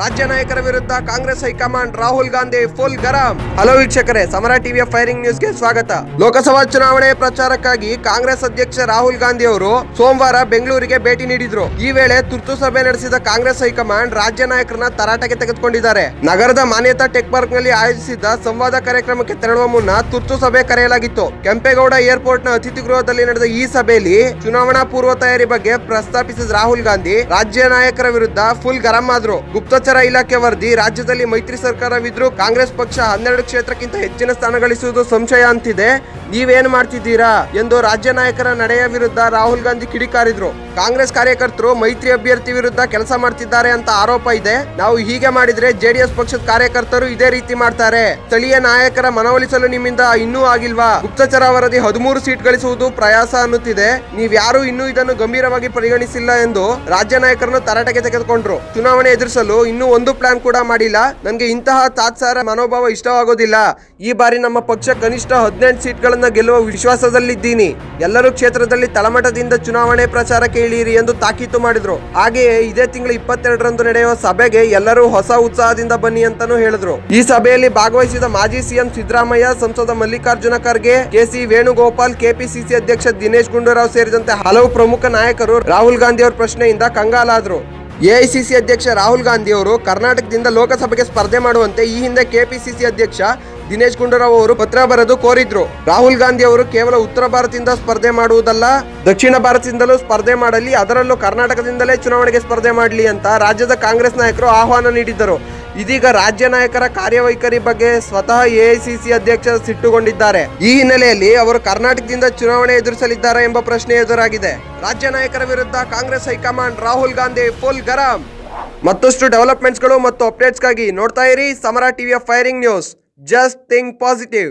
ರಾಜ್ಯ ನಾಯಕರ ವಿರುದ್ಧ Congress high command Rahul Gandhi full ಗರಂ. ಹಲೋ ವೀಕ್ಷಕರೇ, ಸಮರ ಟಿವಿಯ ಫೈರಿಂಗ್ ನ್ಯೂಸ್ಗೆ ಸ್ವಾಗತ. ಲೋಕಸಭಾ ಚುನಾವಣೆ ಪ್ರಚಾರಕ್ಕಾಗಿ ಕಾಂಗ್ರೆಸ್ ಅಧ್ಯಕ್ಷ ರಾಹುಲ್ ಗಾಂಧಿ ಅವರು ಸೋಮವಾರ ಬೆಂಗಳೂರಿಗೆ ಭೇಟಿ ನೀಡಿದ್ರು. ಈ ವೇಳೆ ತುರ್ತು ಸಭೆ ನಡೆಸಿದ ಕಾಂಗ್ರೆಸ್ ಹೈಕಮಾಂಡ್ ರಾಜ್ಯ ನಾಯಕರನ್ನ ತರಾಟೆಗೆ ತೆಗೆದುಕೊಂಡಿದ್ದಾರೆ. ನಗರದ ಮಾನ್ಯತಾ ಟೆಕ್ ಪಾರ್ಕ್ನಲ್ಲಿ ಆಯೋಜಿಸಿದ್ದ ಸಂವಾದ ಕಾರ್ಯಕ್ರಮಕ್ಕೆ ತೆರಳುವ ಮುನ್ನ ತುರ್ತು ಸಭೆ ಕರೆಯಲಾಗಿತ್ತು. ಕೆಂಪೇಗೌಡ ಏರ್ಪೋರ್ಟ್ನ ಅತಿಥಿ ಗೃಹದಲ್ಲಿ ನಡೆದ ಈ ಸಭೆಯಲ್ಲಿ ಚುನಾವಣಾ ಪೂರ್ವ ತಯಾರಿ ಬಗ್ಗೆ ಪ್ರಸ್ತಾಪಿಸಿದ ರಾಹುಲ್ ಗಾಂಧಿ, ರಾಜ್ಯ ನಾಯಕರ ವಿರುದ್ಧ ಫುಲ್ ಗರಂ ಆದ್ರು. ಗುಪ್ತಚರ ಇಲಾಖೆ ವರದಿ, ರಾಜ್ಯದಲ್ಲಿ ಮೈತ್ರಿ ಸರ್ಕಾರವಿದ್ರೂ ಕಾಂಗ್ರೆಸ್ ಪಕ್ಷ ಹನ್ನೆರಡು ಕ್ಷೇತ್ರಕ್ಕಿಂತ ಹೆಚ್ಚಿನ ಸ್ಥಾನ ಗಳಿಸುವುದು ಸಂಶಯ ಅಂತಿದೆ. ನೀವೇನು ಮಾಡ್ತಿದ್ದೀರಾ? ಎಂದು ರಾಜ್ಯ ನಾಯಕರ ನಡೆಯ ವಿರುದ್ಧ ರಾಹುಲ್ ಗಾಂಧಿ ಕಿಡಿಕಾರಿದ್ರು. ಕಾಂಗ್ರೆಸ್ ಕಾರ್ಯಕರ್ತರು ಮೈತ್ರಿ ಅಭ್ಯರ್ಥಿ ವಿರುದ್ಧ ಕೆಲಸ ಮಾಡ್ತಿದ್ದಾರೆ ಅಂತ ಆರೋಪ ಇದೆ. ನಾವು ಹೀಗೆ ಮಾಡಿದ್ರೆ ಜೆಡಿಎಸ್ ಪಕ್ಷದ ಕಾರ್ಯಕರ್ತರು ಇದೇ ರೀತಿ ಮಾಡ್ತಾರೆ. ಸ್ಥಳೀಯ ನಾಯಕರ ಮನವೊಲಿಸಲು ನಿಮ್ಮಿಂದ ಇನ್ನೂ ಆಗಿಲ್ವಾ? ಗುಪ್ತಚರ ವರದಿ ಹದಿಮೂರು ಸೀಟ್ ಗಳಿಸುವುದು ಪ್ರಯಾಸ ಅನ್ನುತ್ತಿದೆ. ನೀವ್ಯಾರು ಇನ್ನೂ ಇದನ್ನು ಗಂಭೀರವಾಗಿ ಪರಿಗಣಿಸಿಲ್ಲ ಎಂದು ರಾಜ್ಯ ನಾಯಕರನ್ನು ತರಾಟೆಗೆ ತೆಗೆದುಕೊಂಡ್ರು. ಚುನಾವಣೆ ಎದುರಿಸಲು ಇನ್ನೂ ಒಂದು ಪ್ಲಾನ್ ಕೂಡ ಮಾಡಿಲ್ಲ. ನನಗೆ ಇಂತಹ ತಾತ್ಸಾರ ಮನೋಭಾವ ಇಷ್ಟವಾಗೋದಿಲ್ಲ. ಈ ಬಾರಿ ನಮ್ಮ ಪಕ್ಷ ಕನಿಷ್ಠ ಹದಿನೆಂಟು ಸೀಟ್ಗಳನ್ನು ಗೆಲ್ಲುವ ವಿಶ್ವಾಸದಲ್ಲಿದ್ದೀನಿ. ಎಲ್ಲರೂ ಕ್ಷೇತ್ರದಲ್ಲಿ ತಳಮಟ್ಟದಿಂದ ಚುನಾವಣೆ ಪ್ರಚಾರ ಕೇಳಿರಿ ಎಂದು ತಾಕೀತು ಮಾಡಿದ್ರು. ಹಾಗೆಯೇ ಇದೇ ತಿಂಗಳ ಇಪ್ಪತ್ತೆರಡರಂದು ನಡೆಯುವ ಸಭೆಗೆ ಎಲ್ಲರೂ ಹೊಸ ಉತ್ಸಾಹದಿಂದ ಬನ್ನಿ ಅಂತಾನೂ ಹೇಳಿದ್ರು. ಈ ಸಭೆಯಲ್ಲಿ ಭಾಗವಹಿಸಿದ ಮಾಜಿ ಸಿಎಂ ಸಿದ್ದರಾಮಯ್ಯ, ಸಂಸದ Mallikarjun Kharge K C Venugopal KPCC ಅಧ್ಯಕ್ಷ ದಿನೇಶ್ ಗುಂಡೂರಾವ್ ಸೇರಿದಂತೆ ಹಲವು ಪ್ರಮುಖ ನಾಯಕರು ರಾಹುಲ್ ಗಾಂಧಿ ಅವರ ಪ್ರಶ್ನೆಯಿಂದ ಕಂಗಾಲಾದ್ರು. ಎಐಸಿಸಿ ಅಧ್ಯಕ್ಷ ರಾಹುಲ್ ಗಾಂಧಿ ಅವರು ಕರ್ನಾಟಕದಿಂದ ಲೋಕಸಭೆಗೆ ಸ್ಪರ್ಧೆ ಮಾಡುವಂತೆ ಈ ಹಿಂದೆ ಕೆಪಿಸಿಸಿ ಅಧ್ಯಕ್ಷ ದಿನೇಶ್ ಗುಂಡೂರಾವ್ ಅವರು ಪತ್ರ ಬರೆದು ಕೋರಿದ್ರು. ರಾಹುಲ್ ಗಾಂಧಿ ಅವರು ಕೇವಲ ಉತ್ತರ ಭಾರತದಿಂದ ಸ್ಪರ್ಧೆ ಮಾಡುವುದಲ್ಲ, ದಕ್ಷಿಣ ಭಾರತದಿಂದಲೂ ಸ್ಪರ್ಧೆ ಮಾಡಲಿ, ಅದರಲ್ಲೂ ಕರ್ನಾಟಕದಿಂದಲೇ ಚುನಾವಣೆಗೆ ಸ್ಪರ್ಧೆ ಮಾಡಲಿ ಅಂತ ರಾಜ್ಯದ ಕಾಂಗ್ರೆಸ್ ನಾಯಕರು ಆಹ್ವಾನ ನೀಡಿದ್ದರು. ಇದೀಗ ರಾಜ್ಯ ನಾಯಕರ ಕಾರ್ಯವೈಖರಿ ಬಗ್ಗೆ ಸ್ವತಃ ಎಐಸಿಸಿ ಅಧ್ಯಕ್ಷ ಸಿಟ್ಟುಗೊಂಡಿದ್ದಾರೆ. ಈ ಹಿನ್ನೆಲೆಯಲ್ಲಿ ಅವರು ಕರ್ನಾಟಕದಿಂದ ಚುನಾವಣೆ ಎದುರಿಸಲಿದ್ದಾರೆ ಎಂಬ ಪ್ರಶ್ನೆ ಎದುರಾಗಿದೆ. ರಾಜ್ಯ ನಾಯಕರ ವಿರುದ್ಧ Congress high command Rahul Gandhi, full ಗರಂ. ಮತ್ತಷ್ಟು ಡೆವಲಪ್ಮೆಂಟ್ಸ್ಗಳು ಮತ್ತು ಅಪ್ಡೇಟ್ಸ್ಗಾಗಿ ನೋಡ್ತಾ ಇರಿ ಸಮರ ಟಿವಿಯ firing news. Just think positive.